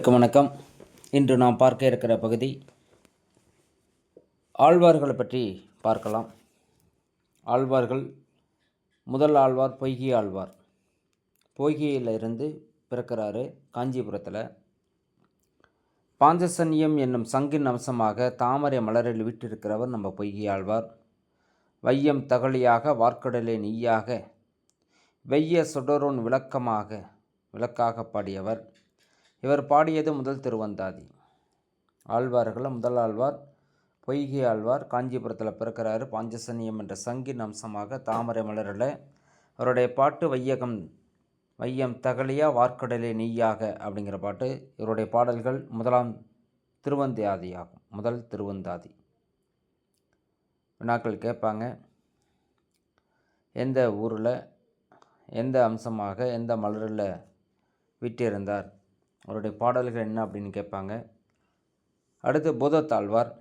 வணக்கம் வணக்கம். இன்று நாம் பார்க்க இருக்கிற பகுதி ஆழ்வார்களை பற்றி பார்க்கலாம். ஆழ்வார்கள் முதல் ஆழ்வார் பொய்கி ஆழ்வார். பொய்கியில் இருந்து பிறக்கிறாரு காஞ்சிபுரத்தில். பாஞ்சசன்யம் என்னும் சங்கின் அம்சமாக தாமரை மலரில் விட்டிருக்கிறவர் நம்ம பொய்கி ஆழ்வார். வையம் தகழியாக வார்க்கடலே நெய்யாக வெய்ய சுடரோன் விளக்கமாக விளக்காக பாடியவர். இவர் பாடியது முதல் திருவந்தாதி. ஆழ்வார்களில் முதல் ஆழ்வார் பொய்கை ஆழ்வார் காஞ்சிபுரத்தில் பிறக்கிறாரு. பாஞ்சசனியம் என்ற சங்கின் அம்சமாக தாமரை மலரில் அவருடைய பாட்டு வையகம் வையம் தகலியா வார்க்கடலே நெய்யாக அப்படிங்கிற பாட்டு இவருடைய பாடல்கள் முதலாம் திருவந்தாதி ஆகும் முதல் திருவந்தாதி. வினாக்கள் கேட்பாங்க. எந்த ஊரில் எந்த அம்சமாக எந்த மலரில் விட்டிருந்தார்? அவருடைய பாடல்கள் என்ன அப்படின்னு கேட்பாங்க. அடுத்து பூதத்தாழ்வார்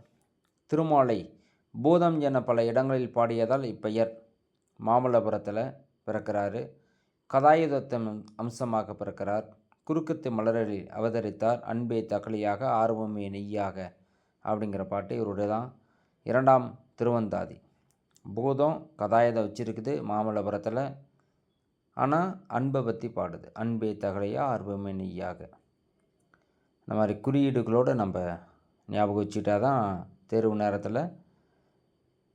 திருமாலை பூதம் என பல இடங்களில் பாடியதால் இப்பெயர் மாமல்லபுரத்தில் பிறக்கிறாரு. கதாயுதத்தம் அம்சமாக பிறக்கிறார். குறுக்கத்து மலரில் அவதரித்தார். அன்பே தகலியாக ஆர்வமே நெய்யாக அப்படிங்கிற பாட்டு இவருடைய தான் இரண்டாம் திருவந்தாதி. பூதம் கதாயுதம் வச்சிருக்குது மாமல்லபுரத்தில். ஆனால் அன்பை பற்றி பாடுது. அன்பே தகலையா ஆர்வமே நெய்யாக. இந்த மாதிரி குறியீடுகளோடு நம்ம ஞாபகம் வச்சுக்கிட்டா தான் தேர்வு நேரத்தில்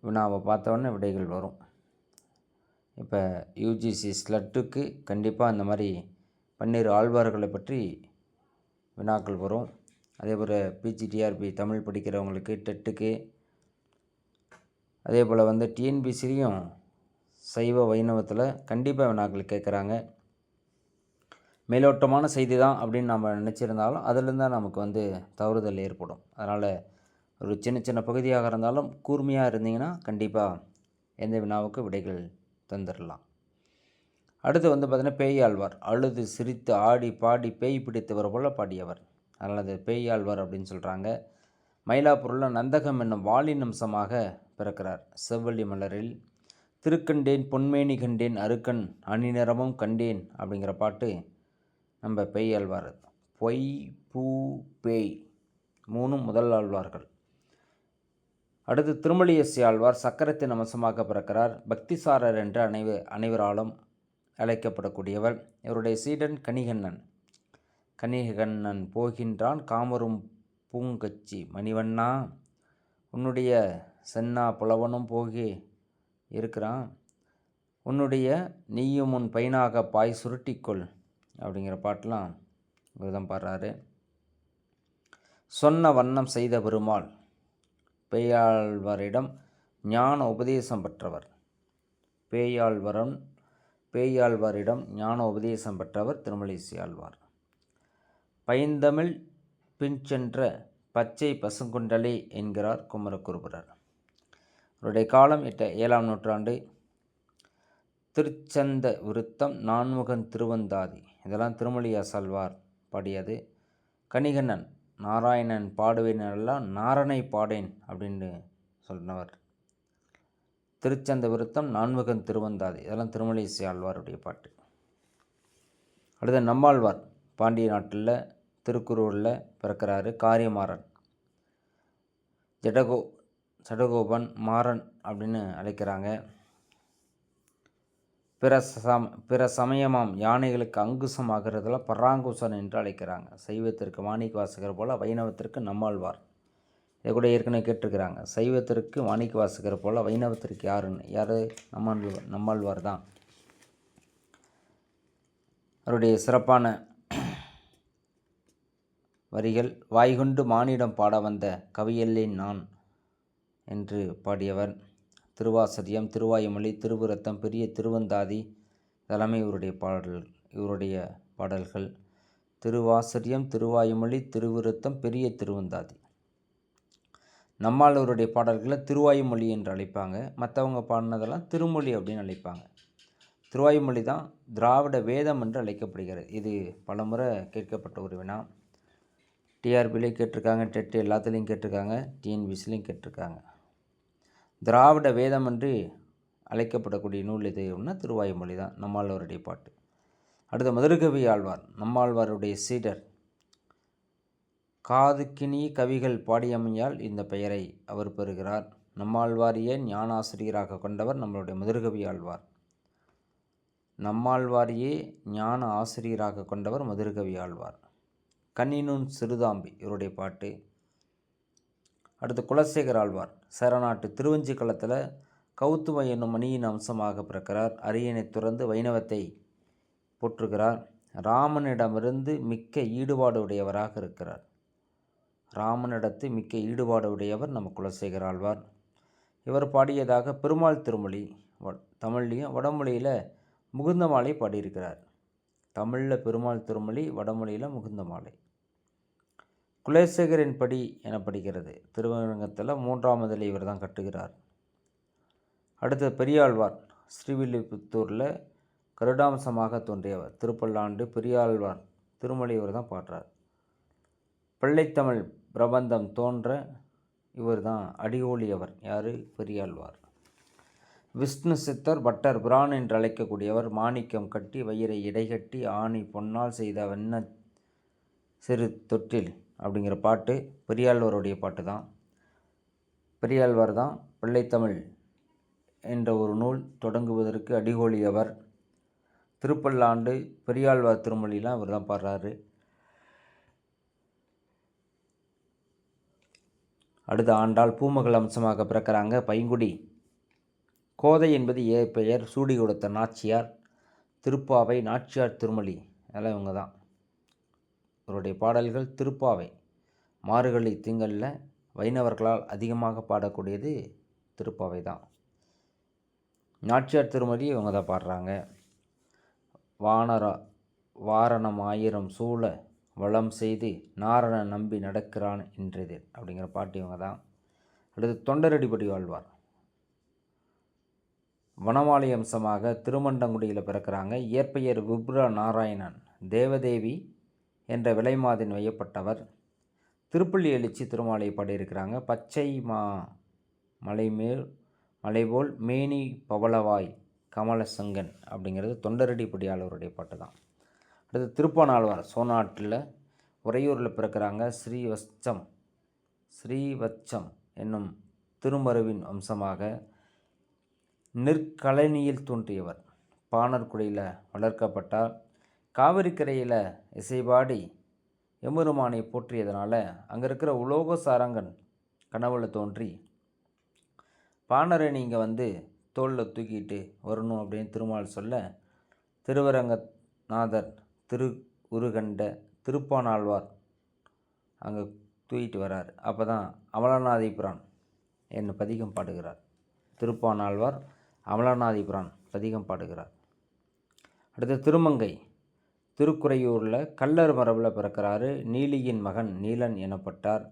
வினாவை பார்த்தோன்னே விடைகள் வரும். இப்போ யூஜிசி ஸ்லட்டுக்கு கண்டிப்பாக இந்த மாதிரி பன்னீர் ஆழ்வார்களை பற்றி வினாக்கள் வரும். அதே போல் பிஜிடிஆர்பி தமிழ் படிக்கிறவங்களுக்கு டெட்டுக்கு அதே போல் வந்து டிஎன்பிசிலையும் சைவ வைணவத்தில் கண்டிப்பாக வினாக்கள் கேட்குறாங்க. மேலோட்டமான செய்தி தான் அப்படின்னு நம்ம நினச்சிருந்தாலும் அதிலிருந்தால் தான் நமக்கு வந்து தவறுதல் ஏற்படும். அதனால் ஒரு சின்ன சின்ன பகுதியாக இருந்தாலும் கூர்மையாக இருந்தீங்கன்னா கண்டிப்பாக எந்த வினாவுக்கு விடைகள் தந்துடலாம் அடுத்து வந்து பார்த்திங்கன்னா பேய் ஆழ்வார் அழுது சிரித்து ஆடி பாடி பேய் பிடித்தவர் போல் பாடியவர். அதனால் அது பேய் ஆழ்வார் அப்படின்னு சொல்கிறாங்க மயிலாப்பூரில் நந்தகம் என்னும் வாலின் அம்சமாக பிறக்கிறார். செவ்வள்ளி மலரில் திருக்கண்டேன் பொன்மேனி கண்டேன் அருக்கன் அணிநிறமும் கண்டேன் அப்படிங்கிற பாட்டு நம்ம பெய் ஆழ்வார் பொய் பூ பேய் மூணும் முதல் ஆழ்வார்கள். அடுத்து திருமலியசி ஆழ்வார் சக்கரத்தின் அம்சமாக பிறக்கிறார். பக்திசாரர் என்று அனைவ அனைவராலும் அழைக்கப்படக்கூடியவர். இவருடைய சீடன் கணிகண்ணன் கணிகண்ணன் போகின்றான். காமரும் பூங்கச்சி மணிவண்ணா உன்னுடைய சென்னா புலவனும் போகி இருக்கிறான். உன்னுடைய நீயும் உன் பையனாக பாய் சுருட்டிக்கொள். அப்படிங்கிற பாட்டெலாம் விரதம் பாடுறாரு. சொன்ன வண்ணம் செய்த பெருமாள் பேயாழ்வரிடம் ஞான உபதேசம் பெற்றவர். பேயாழ்வரன் பேயாழ்வாரிடம் ஞான உபதேசம் பெற்றவர் திருமலைசி ஆழ்வார். பைந்தமிழ் பின் சென்ற பச்சை பசுங்குண்டலே என்கிறார் குமரகுருபரர். அவருடைய காலம் எட்ட ஏழாம் நூற்றாண்டு. திருச்சந்த விருத்தம் நான்முகன் திருவந்தாதி இதெல்லாம் திருமலியா சல்வார் பாடியது. கணிகண்ணன் நாராயணன் பாடுவேனெல்லாம் நாரனை பாடேன் அப்படின்னு சொன்னவர். திருச்சந்த விருத்தம் நான்முகன் திருவந்தாது. இதெல்லாம் திருமலிசை ஆழ்வாருடைய பாட்டு. அடுத்த நம்மாழ்வார் பாண்டிய நாட்டில் திருக்குறூரில் பிறக்கிறாரு காரியமாறன். ஜடகோ சடகோபன் மாறன் அப்படின்னு அழைக்கிறாங்க. பிற சம் பிற சமயமாம். யானைகளுக்கு அங்குசமாகிறதுல பராங்குசன் என்று அழைக்கிறாங்க. சைவத்திற்கு மாணிக்க வாசகர் போல் வைணவத்திற்கு நம்மாழ்வார். இதை கூட ஏற்கனவே கேட்டிருக்கிறாங்க. சைவத்திற்கு மாணிக்க வாசகர் போல் வைணவத்திற்கு யாருன்னு? யார்? நம்மாழ்வார் நம்மாழ்வார் தான். அவருடைய சிறப்பான வரிகள் வாய்கொண்டு மானிடம் பாட வந்த கவியல்லே நான் என்று பாடியவர் திருவாசரியம் திருவாயுமொழி திருவுரத்தம் பெரிய திருவந்தாதி இதெல்லாமே இவருடைய பாடல் இவருடைய பாடல்கள். திருவாசரியம் திருவாயுமொழி திருவுருத்தம் பெரிய திருவந்தாதி. நம்மாளவருடைய பாடல்களை திருவாயுமொழி என்று அழைப்பாங்க. மற்றவங்க பாடினதெல்லாம் திருமொழி அப்படின்னு அழைப்பாங்க. திருவாயுமொழி தான் திராவிட வேதம் என்று அழைக்கப்படுகிறது. இது பலமுறை கேட்கப்பட்ட ஒரு வினா. டிஆர்பிலையும் கேட்டிருக்காங்க டெட் எல்லாத்துலேயும் கேட்டிருக்காங்க டிஎன்பிசிலையும் கேட்டிருக்காங்க. திராவிட வேதம் என்று அழைக்கப்படக்கூடிய நூல் எது அப்படின்னா திருவாயுமொழி தான் நம்மாழ்வாருடைய பாட்டு. அடுத்த மதுரகவி ஆழ்வார் நம்மாழ்வாருடைய சீடர். காதுக்கினி கவிகள் பாடியமையால் இந்த பெயரை அவர் பெறுகிறார். நம்மாழ்வாரியே ஞானாசிரியராக கொண்டவர் நம்மளுடைய மதுரகவி ஆழ்வார். நம்மாழ்வாரியே ஞான ஆசிரியராக கொண்டவர் மதுரகவி ஆழ்வார். கண்ணினுன் சிறுதாம்பி இவருடைய பாட்டு. அடுத்து குலசேகர் ஆழ்வார். சேரநாட்டு திருவஞ்சி களத்தில் கௌத்துவ என்னும் மணியின் அம்சமாக பிறக்கிறார். அரியணை துறந்து வைணவத்தை போற்றுகிறார். ராமனிடமிருந்து மிக்க ஈடுபாடு உடையவராக இருக்கிறார். ராமனிடத்து மிக்க ஈடுபாடு உடையவர் நம்ம குலசேகர் ஆழ்வார். இவர் பாடியதாக பெருமாள் திருமொழி வ- தமிழ்லையும் வடமொழியில் முகுந்த மாலை பாடியிருக்கிறார். தமிழில் பெருமாள் திருமொழி வடமொழியில் முகுந்த மாலை. குலேசகரின் படி எனப்படுகிறது. திருவரங்கத்தில் மூன்றாமதில் இவர் தான் கட்டுகிறார். அடுத்த பெரியாழ்வார் ஸ்ரீவில்லிபுத்தூரில் கருடாம்சமாக தோன்றியவர். திருப்பல்லாண்டு பெரியாழ்வார் திருமலை இவர் தான் பாடுறார் பிள்ளைத்தமிழ் பிரபந்தம் தோன்ற இவர் தான் அடிகோலியவர். யார்? பெரியாழ்வார். விஷ்ணு சித்தர் பட்டர் பிரான் என்று அழைக்கக்கூடியவர். மாணிக்கம் கட்டி வயிறை இடைகட்டி ஆணி பொன்னால் செய்த வண்ண சிறு தொட்டில் அப்படிங்கிற பாட்டு பெரியாழ்வாருடைய பாட்டு தான் பெரியாழ்வார் தான் பிள்ளைத்தமிழ் என்ற ஒரு நூல் தொடங்குவதற்கு அடிகோலியவர் திருப்பல்லாண்டு பெரியாழ்வார் திருமொழிலாம் அவர் தான் பாடுறாரு. அடுத்த ஆண்டால் பூமகள் அம்சமாக பிறக்கிறாங்க பைங்குடி. கோதை என்பது ஏ பெயர் சூடி கொடுத்த நாச்சியார். திருப்பாவை நாச்சியார் திருமொழி. அதெல்லாம் இவங்க தான் இவருடைய பாடல்கள் திருப்பாவை. மார்கழி திங்களில் வைணவர்களால் அதிகமாக பாடக்கூடியது திருப்பாவை தான். நாச்சியார் திருமதி இவங்க தான் பாடுறாங்க. வானர வாரணம் ஆயிரம் சூழ வளம் செய்து நாரண நம்பி நடக்கிறான் என்றது அப்படிங்கிற பாட்டு இவங்க தான். அடுத்து தொண்டரடிப்படி வாழ்வார் வனமாலை அம்சமாக திருமண்டங்குடியில் பிறக்கிறாங்க. இயற்பெயர் விப்ர நாராயணன் தேவதேவி என்ற விலைமாதின் வையப்பட்டவர் திருப்பள்ளி எழுச்சி திருமாலை பாடியிருக்கிறாங்க. பச்சை மா மலைமேல் மலைபோல் மேனி பவளவாய் கமலசங்கன் அப்படிங்கிறது தொண்டரடிப்படியாளருடைய பாட்டு தான். அடுத்து திருப்பானாழ்வார் சோனாட்டில் உறையூரில் பிறக்கிறாங்க. ஸ்ரீவச்சம் ஸ்ரீவச்சம் என்னும் திருமருவின் வம்சமாக நெற்கலனியில் தோன்றியவர். பாணர்குடியில் வளர்க்கப்பட்டார். காவிரிக்கரையில் இசைபாடி எம்பெருமானை போற்றியதனால் அங்கே இருக்கிற உலோக சாரங்கன் கனவுல தோன்றி பாணரை நீங்கள் வந்து தோளில் தூக்கிட்டு வரணும் அப்படின்னு திருமால் சொல்ல திருவரங்கநாதர் திரு உருகண்ட திருப்பானாழ்வார் அங்கே தூக்கிட்டு வரார். அப்போ தான் அமலநாதிபுரான் என்ன பதிகம் பாடுகிறார். திருப்பானாழ்வார் அமலநாதிபுரான் பதிகம் பாடுகிறார். அடுத்து திருமங்கை. திருக்குறையூரில் கல்லர் மரபில் பிறக்கிறாரு நீலியின் மகன் நீலன் எனப்பட்டார்.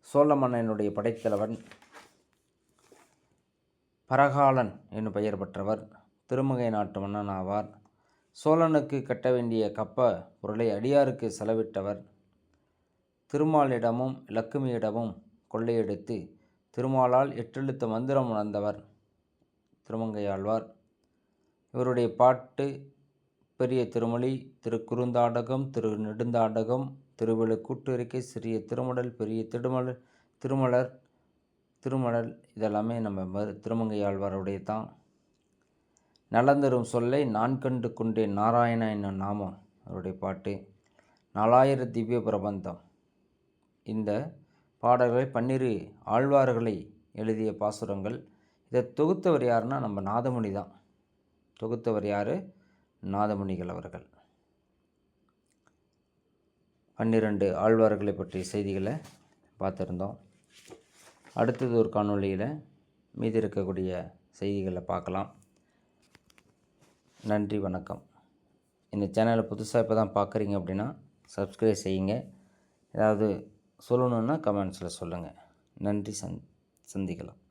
சோழ மன்னனுடைய படைத்தலைவன் பரகாலன் என்னும் பெயர் பெற்றவர். திருமங்கை நாட்டு மன்னன் ஆவார். சோழனுக்கு கட்ட வேண்டிய கப்ப பொருளை அடியாருக்கு செலவிட்டவர். திருமாலிடமும் லக்குமியிடமும் கொள்ளையெடுத்து திருமாலால் எட்டெழுத்து மந்திரம் உணர்ந்தவர். திருமங்கையாழ்வார். இவருடைய பாட்டு பெரிய திருமொழி திருக்குறுந்தாடகம் திரு நெடுந்தாடகம் திருவிழு கூட்டுரிக்கை சிறிய திருமடல் பெரிய திருமலர் திருமலர் திருமடல் இதெல்லாமே நம்ம திருமங்கையாழ்வாருடைய தான் நலந்தரும் சொல்லை நான் கண்டு கொண்டேன் நாராயண என்னும் நாமம் அவருடைய பாட்டு. நாலாயிர திவ்ய பிரபந்தம். இந்த பாடல்களை பன்னிரு ஆழ்வார்களை எழுதிய பாசுரங்கள். இதை தொகுத்தவர் யாருன்னா நம்ம நாதமுனி தான் தொகுத்தவர் யார்? நாதமணிகள் அவர்கள். பன்னிரண்டு ஆழ்வார்களை பற்றிய செய்திகளை பார்த்துருந்தோம். அடுத்தது ஒரு காணொளியில் மீதி இருக்கக்கூடிய செய்திகளை பார்க்கலாம். நன்றி வணக்கம். இந்த சேனலை புதுசாக இப்போ தான் பார்க்குறீங்க அப்படின்னா சப்ஸ்கிரைப் செய்யுங்க. ஏதாவது சொல்லணுன்னா கமெண்ட்ஸில் சொல்லுங்கள் நன்றி சந் சந்திக்கலாம்.